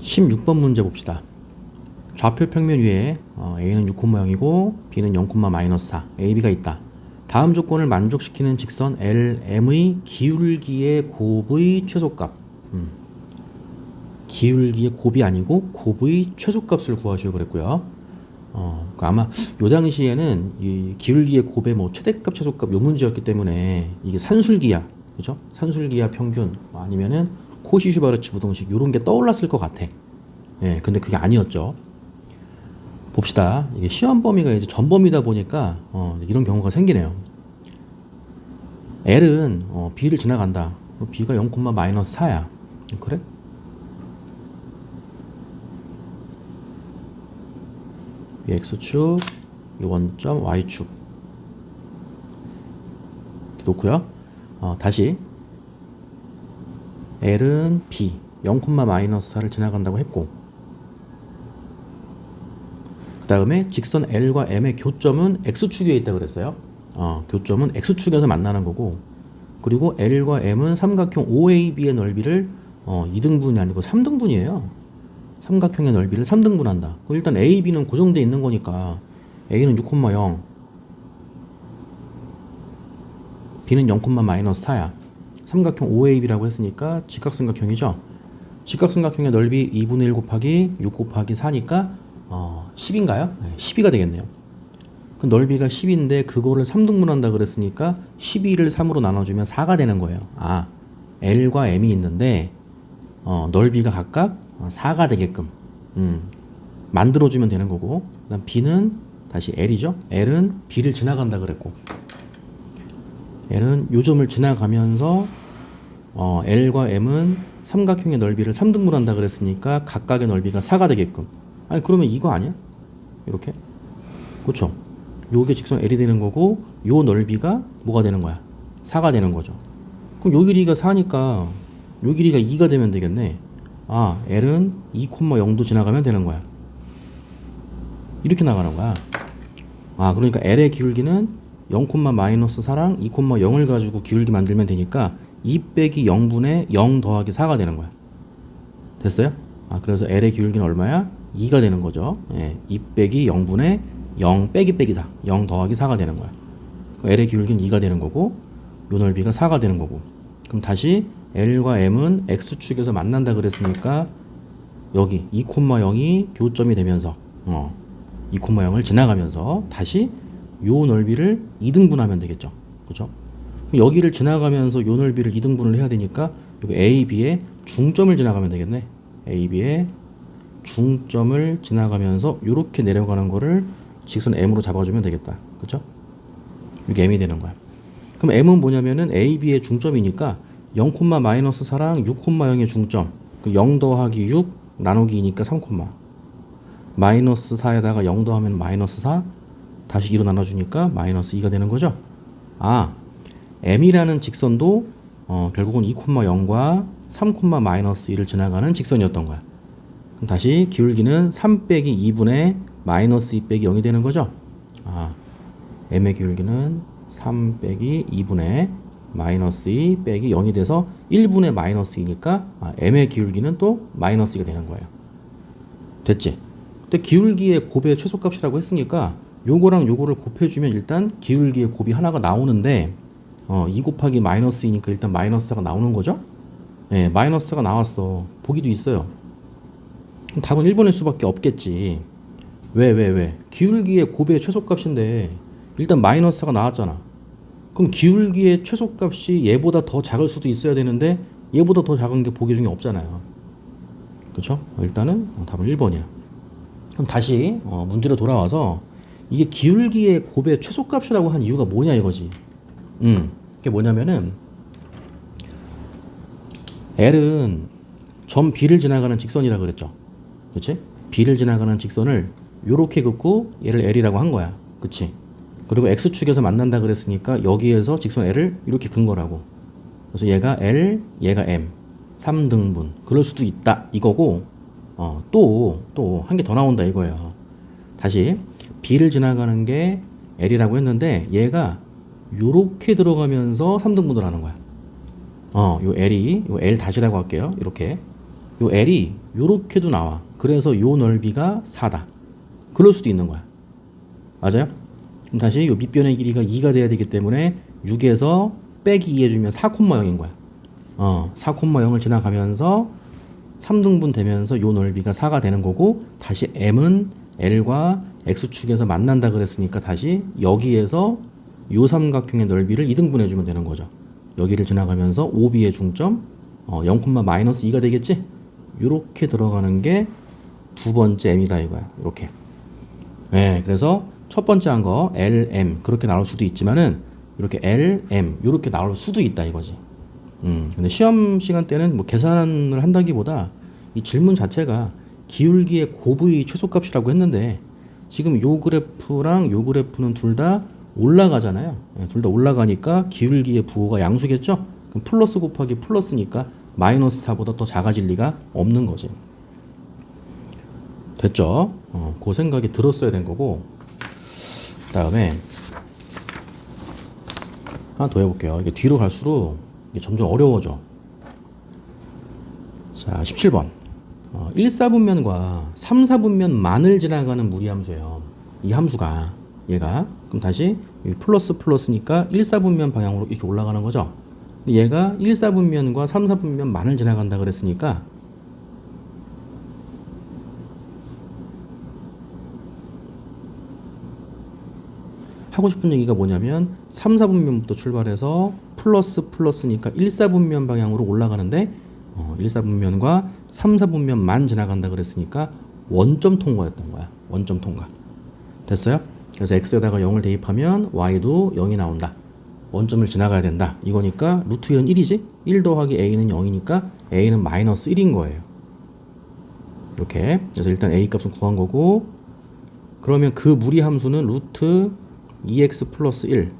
16번 문제 봅시다. 좌표 평면 위에 어, A는 6,0이고 B는 0,-4, AB가 있다. 다음 조건을 만족시키는 직선 LM의 기울기의 곱의 최소값. 음. 기울기의 곱이 아니고 곱의 최소값을 구하시오 그랬고요. 어, 그 아마 요 당시에는 이 기울기의 곱의 뭐 최대값, 최소값 요 문제였기 때문에 이게 산술기야, 그죠? 산술기야 평균 뭐 아니면은 코시슈바르츠 부동식 요런 게 떠올랐을 것 같아. 예, 근데 그게 아니었죠. 봅시다. 이게 시험 범위가 이제 전범위다 보니까 어, 이런 경우가 생기네요. L은 어, B를 지나간다. B가 0,-4야. 그래? 이 x축, 이 원점 y축 놓고요. 어, 다시 L은 B 0,-4를 지나간다고 했고 그 다음에 직선 L과 M의 교점은 X축에 있다 그랬어요. 어, 교점은 X축에서 만나는 거고 그리고 L과 M은 삼각형 OAB의 넓이를 어, 2등분이 아니고 3등분이에요. 삼각형의 넓이를 3등분한다. 그럼 일단 A, B는 고정돼 있는 거니까 A는 6,0, B는 0,-4야. 삼각형 OAB라고 했으니까 직각삼각형이죠. 직각삼각형의 넓이 2분의 1 곱하기 6 곱하기 4니까 어, 10인가요? 네, 12가 되겠네요. 그 넓이가 10인데 그거를 3등분한다 그랬으니까 12를 3으로 나눠주면 4가 되는 거예요. 아, L과 M이 있는데 어, 넓이가 각각 4가 되게끔 음, 만들어주면 되는 거고 그다음 B는 다시 L이죠. L은 B를 지나간다 그랬고 L은 요점을 지나가면서 어, L과 M은 삼각형의 넓이를 3등분한다 그랬으니까 각각의 넓이가 4가 되게끔 아니 그러면 이거 아니야? 이렇게 그렇죠? 요게 직선 L이 되는 거고 요 넓이가 뭐가 되는 거야? 4가 되는 거죠. 그럼 요 길이가 4니까 요 길이가 2가 되면 되겠네. 아, L은 2,0도 지나가면 되는 거야. 이렇게 나가는 거야. 아, 그러니까 L의 기울기는 0,-4랑 2,0을 가지고 기울기 만들면 되니까 2 빼기 0분의 0 더하기 4가 되는 거야. 됐어요? 아, 그래서 L의 기울기는 얼마야? 2가 되는 거죠. 예, 2 빼기 0분의 0 빼기 빼기 4. 0 더하기 4가 되는 거야. L의 기울기는 2가 되는 거고, 요 넓이가 4가 되는 거고. 그럼 다시 L과 M은 X축에서 만난다 그랬으니까 여기 2,0이 교점이 되면서 어, 2,0을 지나가면서 다시 요 넓이를 2등분하면 되겠죠. 그죠? 여기를 지나가면서 요 넓이를 2등분을 해야 되니까 여기 A, B의 중점을 지나가면 되겠네. A, B의 중점을 지나가면서 이렇게 내려가는 거를 직선 M으로 잡아주면 되겠다. 그죠? 이게 M이 되는 거야. 그럼 M은 뭐냐면은 A, B의 중점이니까 0,-4랑 6,0의 중점. 그 0 더하기 6 나누기 2니까 3, 마이너스 4에다가 0 더하면 마이너스 4 다시 2로 나눠주니까 마이너스 2가 되는 거죠. 아, M이라는 직선도 어, 결국은 2,0과 3,-1을 지나가는 직선이었던 거야. 그럼 다시 기울기는 3 빼기 2분의 마이너스 2 빼기 0이 되는 거죠. 아, M의 기울기는 3 빼기 2분의 마이너스 2 빼기 0이 돼서 1분의 마이너스 2니까 아, M의 기울기는 또 마이너스 2가 되는 거예요. 됐지? 근데 기울기의 곱의 최소값이라고 했으니까 요거랑 요거를 곱해주면 일단 기울기의 곱이 하나가 나오는데 어, 2 곱하기 마이너스 2니까 일단 마이너스가 나오는 거죠? 예, 마이너스가 나왔어. 보기도 있어요. 그럼 답은 1번일 수밖에 없겠지. 왜, 왜, 왜? 기울기의 곱의 최소값인데 일단 마이너스가 나왔잖아. 그럼 기울기의 최소값이 얘보다 더 작을 수도 있어야 되는데 얘보다 더 작은 게 보기 중에 없잖아요. 그렇죠? 일단은 답은 1번이야. 그럼 다시 어, 문제로 돌아와서 이게 기울기의 곱의 최소값이라고 한 이유가 뭐냐 이거지. 음, 그게 뭐냐면은 L은 점 B를 지나가는 직선이라 그랬죠. 그렇지? B를 지나가는 직선을 요렇게 긋고 얘를 L이라고 한 거야. 그치? 그리고 X축에서 만난다 그랬으니까 여기에서 직선 L을 이렇게 근 거라고. 그래서 얘가 L, 얘가 M. 3등분. 그럴 수도 있다. 이거고, 어, 또, 또, 한 개 더 나온다 이거예요. 다시, B를 지나가는 게 L이라고 했는데, 얘가 요렇게 들어가면서 3등분을 하는 거야. 어, 요 L이, 요 L 다시라고 할게요. 이렇게. 요 L이 요렇게도 나와. 그래서 요 넓이가 4다. 그럴 수도 있는 거야. 맞아요? 그럼 다시 요 밑변의 길이가 2가 돼야 되기 때문에 6에서 빼기 2 해주면 4,0인 거야. 어, 4,0을 지나가면서 3등분 되면서 요 넓이가 4가 되는 거고 다시 m은 l과 x축에서 만난다 그랬으니까 다시 여기에서 요 삼각형의 넓이를 2등분해 주면 되는 거죠. 여기를 지나가면서 OB의 중점 어, 0, 마이너스 2가 되겠지? 요렇게 들어가는 게 두 번째 m이다 이거야. 이렇게. 네, 그래서 첫 번째 한 거 LM 그렇게 나올 수도 있지만은 이렇게 LM 이렇게 나올 수도 있다 이거지. 음, 근데 시험 시간 때는 뭐 계산을 한다기보다 이 질문 자체가 기울기의 곱의 최소값이라고 했는데 지금 요 그래프랑 요 그래프는 둘다 올라가잖아요. 예, 둘다 올라가니까 기울기의 부호가 양수겠죠? 그럼 플러스 곱하기 플러스니까 마이너스 4보다 더 작아질 리가 없는 거지. 됐죠? 어, 그 생각이 들었어야 된 거고 그 다음에 하나 더 해볼게요. 이게 뒤로 갈수록 이게 점점 어려워져. 자, 17번. 어, 1, 4분면과 3, 4분면만을 지나가는 무리함수예요. 이 함수가 얘가 그럼 다시 플러스 플러스니까 1, 4분면 방향으로 이렇게 올라가는 거죠. 얘가 1, 4분면과 3, 4분면 만을 지나간다 그랬으니까 하고 싶은 얘기가 뭐냐면 3, 4분면부터 출발해서 플러스 플러스니까 1, 4분면 방향으로 올라가는데 어, 1, 4분면과 3, 4분면만 지나간다 그랬으니까 원점 통과였던 거야. 원점 통과. 됐어요? 그래서 x에다가 0을 대입하면 y도 0이 나온다. 원점을 지나가야 된다. 이거니까 루트 1은 1이지? 1 더하기 a는 0이니까 a는 마이너스 1인 거예요. 이렇게. 그래서 일단 a 값은 구한 거고 그러면 그 무리 함수는 루트 2x 플러스 1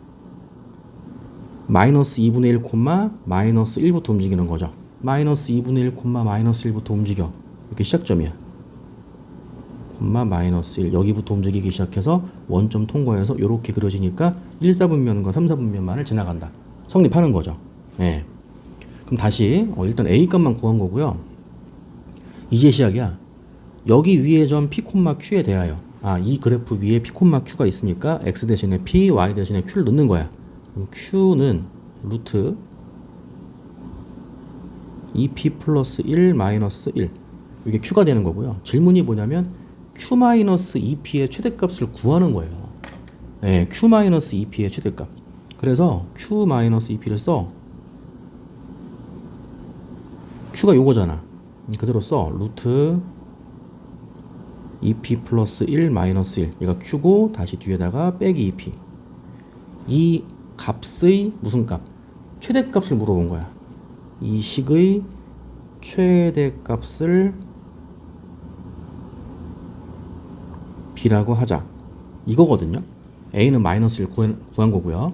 마이너스 2분의 1 콤마 마이너스 1부터 움직이는 거죠. 마이너스 2분의 1 콤마 마이너스 1부터 움직여. 이렇게 시작점이야. 콤마 마이너스 1 여기부터 움직이기 시작해서 원점 통과해서 이렇게 그려지니까 1, 4분면과 3, 4분면만을 지나간다. 성립하는 거죠. 예. 그럼 다시 어, 일단 a 값만 구한 거고요. 이제 시작이야. 여기 위에 점 p q에 대하여 아, 이 그래프 위에 p q가 있으니까 x 대신에 p, y 대신에 q를 넣는 거야. 그럼 q는 루트 2p 플러스 1 마이너스 1 이게 q가 되는 거고요. 질문이 뭐냐면 q 마이너스 2p의 최대값을 구하는 거예요. 네, q 마이너스 2p의 최대값. 그래서 q 마이너스 2p를 써. q가 요거잖아. 그대로 써. 루트 2p 플러스 1 마이너스 1 얘가 q고 다시 뒤에다가 빼기 2p 이 값의 무슨 값? 최대값을 물어본 거야 이 식의 최대값을 b라고 하자 이거거든요 a는 마이너스 1 구한, 구한 거고요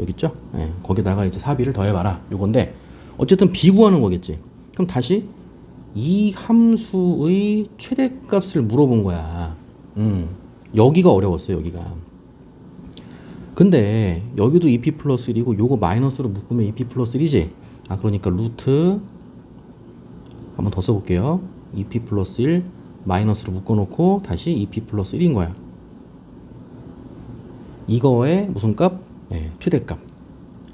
여기 있죠? 네, 거기다가 이제 4b를 더해봐라 요건데 어쨌든 b 구하는 거겠지 그럼 다시 이 함수의 최대값을 물어본 거야. 음, 여기가 어려웠어요, 여기가. 근데 여기도 2p 플러스 1이고 요거 마이너스로 묶으면 2p 플러스 1이지? 아, 그러니까 루트 한번 더 써볼게요. 2p 플러스 1 마이너스로 묶어놓고 다시 2p 플러스 1인 거야. 이거의 무슨 값? 예, 최대값.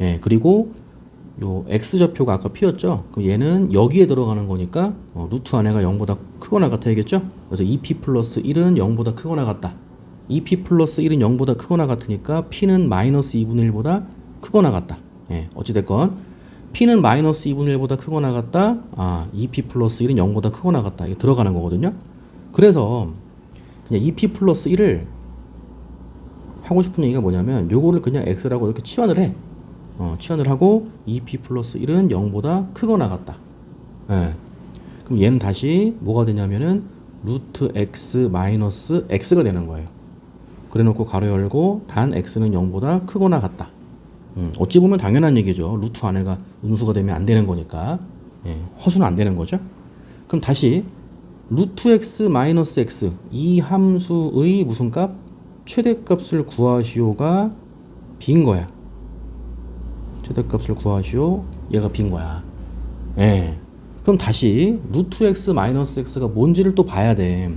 예, 그리고 요 x좌표가 아까 p였죠? 그럼 얘는 여기에 들어가는 거니까 어, 루트 안에가 0보다 크거나 같아야겠죠? 그래서 2p 플러스 1은 0보다 크거나 같다. 2p 플러스 1은 0보다 크거나 같으니까 p는 마이너스 2분의 1보다 크거나 같다. 예, 어찌됐건 p는 마이너스 2분의 1보다 크거나 같다. 아, 2p 플러스 1은 0보다 크거나 같다. 이게 들어가는 거거든요. 그래서 그냥 2p 플러스 1을 하고 싶은 얘기가 뭐냐면 요거를 그냥 x라고 이렇게 치환을 해. 어, 치환을 하고 2p 플러스 1은 0보다 크거나 같다. 예. 그럼 얘는 다시 뭐가 되냐면은 루트 x 마이너스 x가 되는 거예요. 그래 놓고 가로 열고 단 x는 0보다 크거나 같다. 음, 어찌 보면 당연한 얘기죠. 루트 안에가 음수가 되면 안 되는 거니까. 예, 허수는 안 되는 거죠. 그럼 다시 루트 x 마이너스 x 이 함수의 무슨 값? 최대값을 구하시오가 빈 거야. 최대값을 구하시오. 얘가 빈 거야. 예. 그럼 다시 루트 x 마이너스 x가 뭔지를 또 봐야 돼.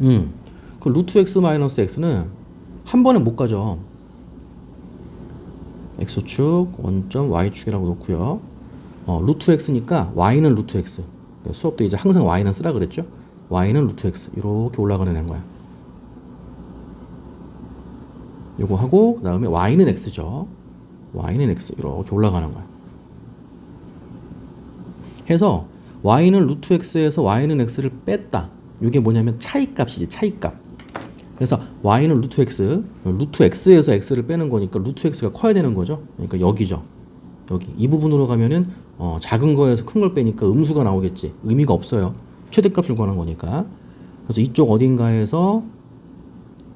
음. 그 루트 x 마이너스 x는 한 번에 못 가죠. x축, 원점, y축이라고 놓고요. 어, 루트 x니까 y는 루트 x. 수업 때 이제 항상 y는 쓰라 그랬죠? y는 루트 x. 이렇게 올라가는 애인 거야. 요거 하고 그 다음에 y는 x죠. y는 x 이렇게 올라가는 거야. 해서 y는 루트 x에서 y는 x를 뺐다. 이게 뭐냐면 차이값이지 차이값. 그래서 y는 루트 x, 루트 x에서 x를 빼는 거니까 루트 x가 커야 되는 거죠. 그러니까 여기죠. 여기 이 부분으로 가면은 어, 작은 거에서 큰 걸 빼니까 음수가 나오겠지. 의미가 없어요. 최대값을 구하는 거니까. 그래서 이쪽 어딘가에서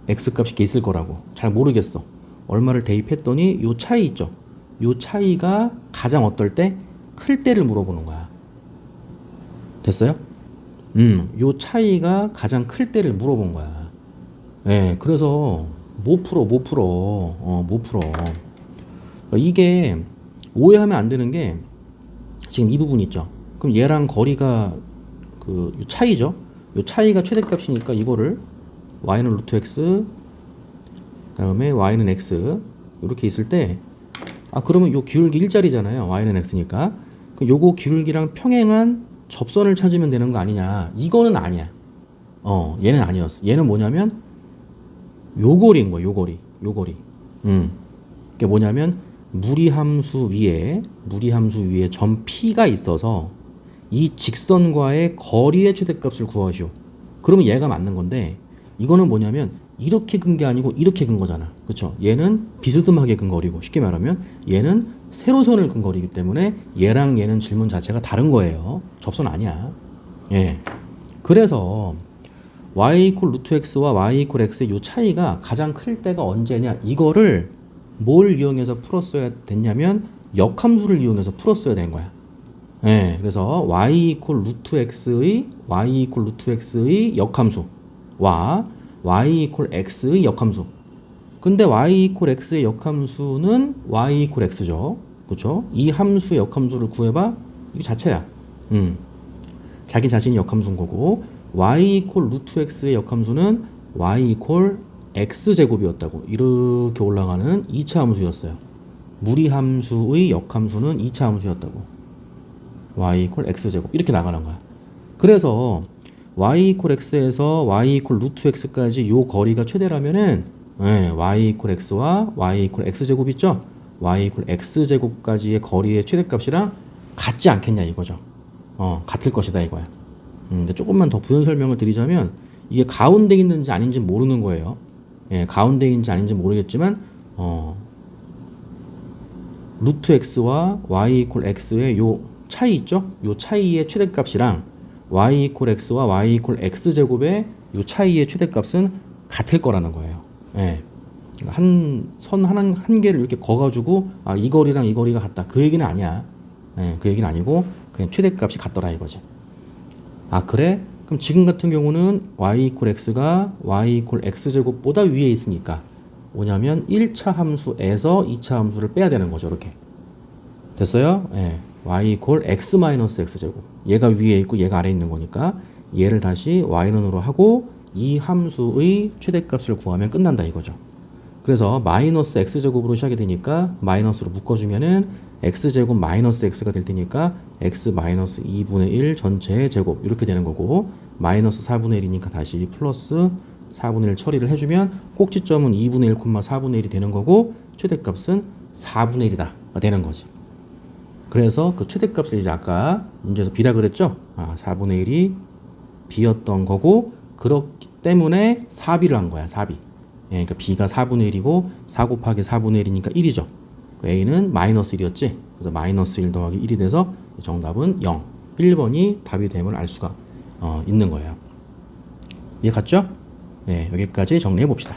x 값이 이렇게 있을 거라고. 잘 모르겠어. 얼마를 대입했더니 요 차이 있죠. 요 차이가 가장 어떨 때 클 때를 물어보는 거야. 됐어요? 음, 요 차이가 가장 클 때를 물어본 거야. 예, 그래서 못 풀어, 못 풀어, 어, 못 풀어. 그러니까 이게 오해하면 안 되는 게 지금 이 부분 있죠. 그럼 얘랑 거리가 그요 차이죠. 요 차이가 최대값이니까 이거를 y는 루트 x 그다음에 y는 x 이렇게 있을 때 아 그러면 요 기울기 일자리잖아요. y는 x니까. 그 요거 기울기랑 평행한 접선을 찾으면 되는 거 아니냐? 이거는 아니야. 어, 얘는 아니었어. 얘는 뭐냐면 요거리인 거야. 요거리. 요거리. 음. 그게 뭐냐면 무리함수 위에 무리함수 위에 점 P가 있어서 이 직선과의 거리의 최대값을 구하시오. 그러면 얘가 맞는 건데 이거는 뭐냐면 이렇게 근 게 아니고 이렇게 근 거잖아. 그렇죠? 얘는 비스듬하게 근 거리고 쉽게 말하면 얘는 세로선을 근 거리이기 때문에 얘랑 얘는 질문 자체가 다른 거예요. 접선 아니야. 예. 그래서 y 이퀄 루트 x와 y 이퀄 x의 요 차이가 가장 클 때가 언제냐? 이거를 뭘 이용해서 풀었어야 됐냐면 역함수를 이용해서 풀었어야 된 거야. 예. 그래서 y 이퀄 루트 x의 y 이퀄 루트 x의 역함수와 y 이퀄 x의 역함수. 근데 y 이퀄 x의 역함수는 y 이퀄 x죠. 그렇죠? 이 함수의 역함수를 구해봐. 이게 자체야. 음. 자기 자신이 역함수인 거고 y 이퀄 루트 x의 역함수는 y 이퀄 x 제곱이었다고 이렇게 올라가는 2차 함수였어요. 무리 함수의 역함수는 2차 함수였다고. y 이퀄 x 제곱 이렇게 나가는 거야. 그래서 y 이퀄 x에서 y 이퀄 루트 x까지 요 거리가 최대라면은 예, y 이퀄 x와 y 이퀄 x 제곱 있죠? y 이퀄 x 제곱까지의 거리의 최대값이랑 같지 않겠냐 이거죠. 어, 같을 것이다 이거야. 음, 근데 조금만 더 부연 설명을 드리자면 이게 가운데 있는지 아닌지 모르는 거예요. 예, 가운데 있는지 아닌지 모르겠지만 어, 루트 x와 y 이퀄 x의 요 차이 있죠? 요 차이의 최대값이랑 y 이퀄 x와 y 이퀄 x 제곱의 요 차이의 최대값은 같을 거라는 거예요. 예. 한선한한 개를 이렇게 거가지고 아, 이 거리랑 이 거리가 같다. 그 얘기는 아니야. 예, 그 얘기는 아니고 그냥 최대값이 같더라 이거지. 아 그래? 그럼 지금 같은 경우는 y 이퀄 x가 y 이퀄 x 제곱보다 위에 있으니까 뭐냐면 1차 함수에서 2차 함수를 빼야 되는 거죠. 이렇게. 됐어요? 예. y 이퀄 x 마이너스 x 제곱. 얘가 위에 있고 얘가 아래에 있는 거니까 얘를 다시 y는으로 하고 이 함수의 최대값을 구하면 끝난다 이거죠. 그래서 마이너스 x 제곱으로 시작이 되니까 마이너스로 묶어주면은 x 제곱 마이너스 x가 될 테니까 x 마이너스 2분의 1 전체의 제곱 이렇게 되는 거고 마이너스 4분의 1이니까 다시 플러스 4분의 1 처리를 해주면 꼭지점은 2분의 1, 4분의 1이 되는 거고 최대값은 4분의 1이다 되는 거지. 그래서 그 최대값을 이제 아까 문제에서 b라 그랬죠? 아, 4분의 1이 b였던 거고 그렇기 때문에 4b를 한 거야. 4b. 예, 그러니까 b가 4분의 1이고 4 곱하기 4분의 1이니까 1이죠. A는 마이너스 1이었지. 그래서 마이너스 1 더하기 1이 돼서 정답은 0. 1번이 답이 됨을 알 수가 어, 있는 거예요. 이해 갔죠? 네, 여기까지 정리해 봅시다.